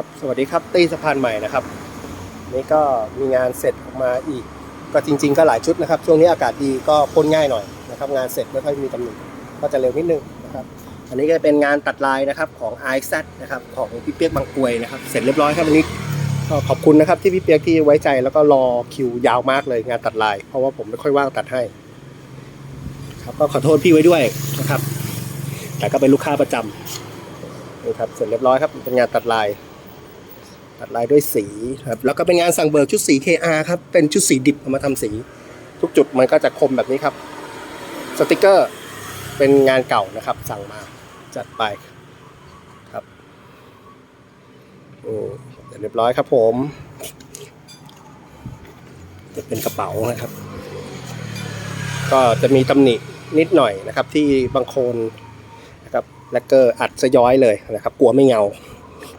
ครับ สวัสดีครับ ตีสะพานใหม่นะครับ นี่ก็มีงานเสร็จออกมาอีก ก็จริง ๆ ก็หลายชุดนะครับ ช่วงนี้อากาศดีก็พ่นง่ายหน่อยนะครับ งานเสร็จไม่ค่อยมีตำหนิก็จะเร็วนิดนึงนะครับ อันนี้ก็เป็นงานตัดลายนะครับของ i z นะครับของพี่เปียกบางกวยนะครับ เสร็จเรียบร้อยครับวันนี้ก็ขอบคุณนะครับที่พี่เปียกที่ไว้ใจแล้วก็รอคิวยาวมากเลยงานตัดลาย เพราะว่าผมไม่ค่อยว่างตัดให้ ครับก็ขอโทษพี่ไว้ด้วยนะครับ แต่ก็เป็นลูกค้าประจำนี่ครับเสร็จเรียบร้อยครับเป็นงานตัดลาย ตัดลายด้วยสีครับแล้วก็เป็นงานสั่งเบิกชุดสี KR ครับเป็นชุดสีดิบเอามาทำสี ทุกจุดมันก็จะคมแบบนี้ครับ สติกเกอร์เป็นงานเก่านะครับ สั่งมาจัดไปครับโอืมเสร็จเรียบร้อยครับผม จะเป็นกระเป๋านะครับ ก็จะมีตำหนินิดหน่อยนะครับ ที่บางโคนนะครับแลกเกอร์อัดซะย้อยเลยนะครับ กลัวไม่เงา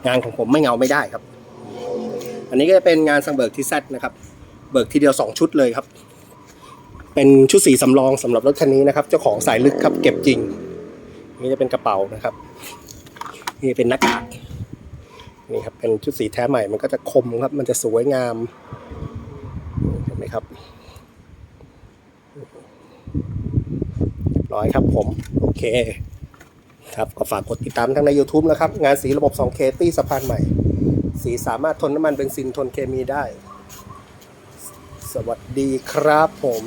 งานของผมไม่เงาไม่ได้ครับ อันนี้ก็จะเป็นงานสังเบิกที่แซดนะครับ เบิกทีเดียว 2 ชุดเลยครับ เป็นชุดสีสำรองสำหรับรถคันนี้นะครับ เจ้าของสายลึกครับ เก็บจริง นี่จะเป็นกระเป๋านะครับ นี่เป็นหน้ากากนี่ครับเป็นชุดสีแท้ใหม่มันก็จะคมครับ มันจะสวยงามเห็นไหมครับเรียบร้อยครับผม โอเค ครับก็ฝากกดติดตามทั้งใน YouTube นะครับ งานสีระบบ 2K ตี้สะพานใหม่ สีสามารถทนน้ำมันเบนซินทนเคมีได้ สวัสดีครับผม